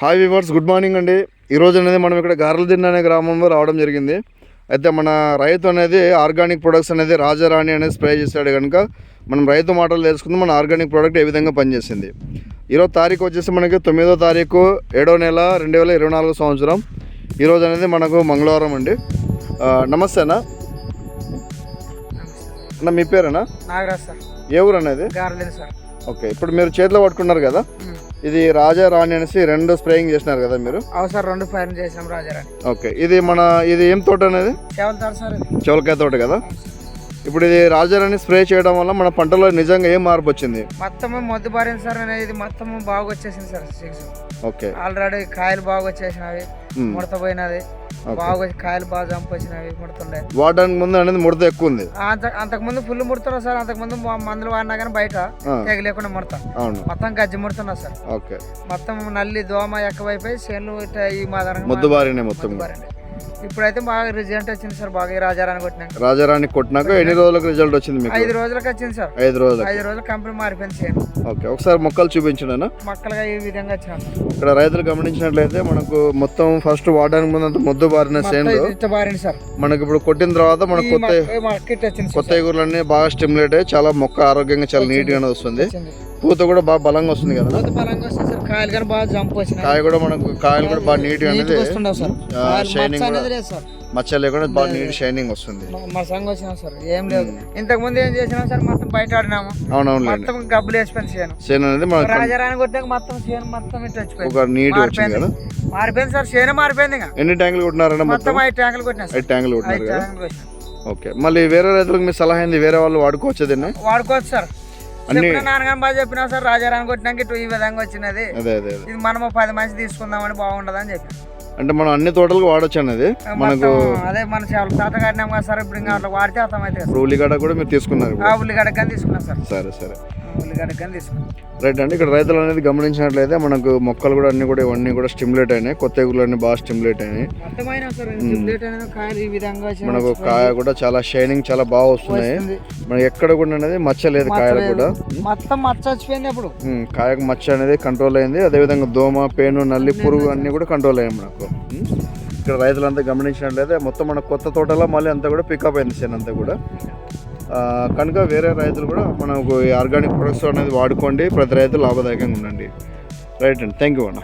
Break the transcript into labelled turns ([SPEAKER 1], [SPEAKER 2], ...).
[SPEAKER 1] Hi viewers good morning అండి. ఈరోజు అనేది మనం ఇక్కడ గార్లదిన్న అనే గ్రామంలో రావడం జరిగింది. అయితే మన రైతు అనేది ఆర్గానిక్ ప్రొడక్ట్స్ అనేది రాజారాణి అనేది స్ప్రే చేశాడు కనుక మనం రైతు మాటలు తెలుసుకుందాం మన ఆర్గానిక్ ప్రోడక్ట్ ఏ విధంగా పనిచేసింది. ఈరోజు తారీఖు వచ్చేసి మనకి తొమ్మిదో తారీఖు ఏడో నెల రెండు వేల ఇరవై నాలుగు సంవత్సరం. ఈరోజు అనేది మనకు మంగళవారం అండి. నమస్తే అన్న. అన్న మీ పేరేనా?
[SPEAKER 2] నాగరాజ్ సార్.
[SPEAKER 1] ఏ ఊరు అనేది?
[SPEAKER 2] సార్.
[SPEAKER 1] ఓకే ఇప్పుడు మీరు చేతిలో పట్టుకున్నారు కదా? ఇది రాజా రాణి అనేసి రెండు స్ప్రేయింగ్ చేసినారు కదా మీరు?
[SPEAKER 2] సార్ రెండు ఫైర్ చేసాం రాజారాణి
[SPEAKER 1] ఓకే ఇది మన ఇది ఏం తోట అనేది? చౌలకాయ తోట కదా? ఇప్పుడు ఇది రాజారాణి స్ప్రే చేయడం వల్ల మన పంటలో నిజంగా ఏం మార్పు వచ్చింది?
[SPEAKER 2] మొత్తం మొద్దు బారింది సార్ నేను ఇది మొత్తం బాగా వచ్చేసింది సార్
[SPEAKER 1] ఓకే.
[SPEAKER 2] ఆల్రెడీ కాయలు బాగా వచ్చేసినవి. ముడత పోయినది బాగా కాయలు బాగా చంపొచ్చినవి ముడుతుండే.
[SPEAKER 1] వాడడానికి ముందు అనేది ముడత ఎక్కువ ఉంది.
[SPEAKER 2] అంత అంతకుముందు ఫుల్ ముడుతున్నా సార్. అంతకుముందు మా మందులు వాడినా కానీ బయట తెగ లేకుండా ముడతా. మొత్తం గజ్జి ముడుతున్నా సార్.
[SPEAKER 1] ఓకే.
[SPEAKER 2] మొత్తం నల్లి దోమ ఎక్కువైపోయి చేనులు ఇట్లా ఈ మాదరంగా
[SPEAKER 1] మొద్దు బారినే మొత్తం.
[SPEAKER 2] ఇప్పుడైతే బాగా రిజల్ట్ వచ్చింది సార్ బాగా ఈ రాజారాన్ని కొట్టినాక.
[SPEAKER 1] రాజారాణి కొట్టినాక ఎన్ని రోజులకు రిజల్ట్ వచ్చింది మీకు?
[SPEAKER 2] ఐదు రోజులకు వచ్చింది సార్.
[SPEAKER 1] ఐదు రోజులకు.
[SPEAKER 2] ఐదు రోజులు కంపెనీ మారిపోయింది చేను
[SPEAKER 1] ఓకే ఒకసారి మొక్కలు చూపించండి
[SPEAKER 2] మొక్కలుగా ఈ విధంగా వచ్చినాం.
[SPEAKER 1] ఇక్కడ రైతులు గమనించినట్లయితే మనకు మొత్తం ఫస్ట్ వాడడానికి ముందు అంత మొద్దు బారిన
[SPEAKER 2] ఇట్ట బారింది సార్.
[SPEAKER 1] మనకి ఇప్పుడు కొట్టిన తర్వాత మనకు కొత్త
[SPEAKER 2] మార్కెట్ వచ్చింది
[SPEAKER 1] కొత్త ఎగురులన్నీ బాగా స్టిమ్యులేట్ అయ్యి చాలా మొక్క ఆరోగ్యంగా చాలా నీట్ గానే వస్తుంది.
[SPEAKER 2] వచ్చింది.
[SPEAKER 1] పూత కూడా బాగా బలంగా వస్తుంది కదా?
[SPEAKER 2] సార్. కాయలు కానీ బాగా జంప్ వచ్చినాయి.
[SPEAKER 1] కాయ కూడా మనకు కాయలు కూడా బాగా
[SPEAKER 2] నీట్గా అనేది సార్.
[SPEAKER 1] షైనింగ్ కూడా
[SPEAKER 2] అనేది లేదు సార్.
[SPEAKER 1] మచ్చ లేకుండా బాగా నీట్ షైనింగ్ వస్తుంది.
[SPEAKER 2] మ- మా సంఘం వచ్చినాం సార్ ఏం లేదు. ఇంతకు ముందు ఏం చేసినాం సార్ మొత్తం బయట ఆడినాము.
[SPEAKER 1] అవునవునులేండి
[SPEAKER 2] మొత్తం గబ్బులు వేసిపోయింది చేను
[SPEAKER 1] చేను అనేది మనకు
[SPEAKER 2] రాజారాని కొట్టాక మొత్తం చేను మొత్తం ఇట్లా వచ్చిపోయింది.
[SPEAKER 1] ఒక నీట్ వచ్చింది కదా?
[SPEAKER 2] మారిపోయింది సార్ చేను మారిపోయింది ఇంకా.
[SPEAKER 1] ఎన్ని ట్యాంకులు కొట్టినారన్న మొత్తం
[SPEAKER 2] ఐదు ట్యాంకులు కొట్టినా
[SPEAKER 1] ఐదు ట్యాంకులు కొట్టినారు కదా? ఓకే. మళ్ళీ వేరే రైతులకు మీ సలహా ఏంది? వేరే వాళ్ళు వాడుకోవచ్చు
[SPEAKER 2] వాడుకోవచ్చు సార్.
[SPEAKER 1] అన్ని-
[SPEAKER 2] చెప్పిన నాన్నగారు బాగా చెప్పినా సార్ రాజారాని కొట్టినాక ఇటు ఈ విధంగా వచ్చినది. ఇది మనము పది మంది తీసుకుందామని బాగుండదని చెప్పి
[SPEAKER 1] అంటే మనం అన్ని తోటలకు వాడచ్చు అనేది. మనకు
[SPEAKER 2] అదే మన చాలా తాట కట్టినాం కదా సార్ ఇప్పుడు ఇంకా అట్లా వాడితే అర్థమైతే
[SPEAKER 1] ఇప్పుడు ఉల్లిగడ్డ కూడా మీరు తీసుకున్నారు
[SPEAKER 2] ఆ ఉల్లిగడ్డ కానీ తీసుకున్నాం సార్.
[SPEAKER 1] సరే సరే.
[SPEAKER 2] ఉల్లిగడ్డ కానీ తీసుకున్నాం.
[SPEAKER 1] రైట్ అండి ఇక్కడ రైతులు అనేది గమనించినట్లయితే మనకు మొక్కలు కూడా అన్ని కూడా ఇవన్నీ కూడా స్టిమ్యులేట్ అయినాయి. కొత్త ఎగులు అన్ని బాగా స్టిమ్యులేట్ అయినాయి. మనకు కాయ కూడా చాలా షైనింగ్ చాలా బాగా వస్తున్నాయి. మనకి ఎక్కడ కూడా అనేది మచ్చ లేదు కాయలు కూడా.
[SPEAKER 2] మొత్తం మచ్చ వచ్చిపోయింది
[SPEAKER 1] కాయకు మచ్చ అనేది కంట్రోల్ అయింది. అదేవిధంగా దోమ పేను నల్లి పురుగు అన్ని కూడా కంట్రోల్ అయ్యాయి మనకు. ఇక్కడ రైతులంతా గమనించినట్లయితే మొత్తం మన కొత్త తోటలో మళ్ళీ అంతా కూడా పికప్ అయింది చేను అంతా కూడా. కనుక వేరే రైతులు కూడా మనకు ఆర్గానిక్ ప్రొడక్ట్స్ అనేది వాడుకోండి ప్రతి రైతు లాభదాయకంగా ఉండండి. రైట్ అండి థ్యాంక్ యూ అన్న.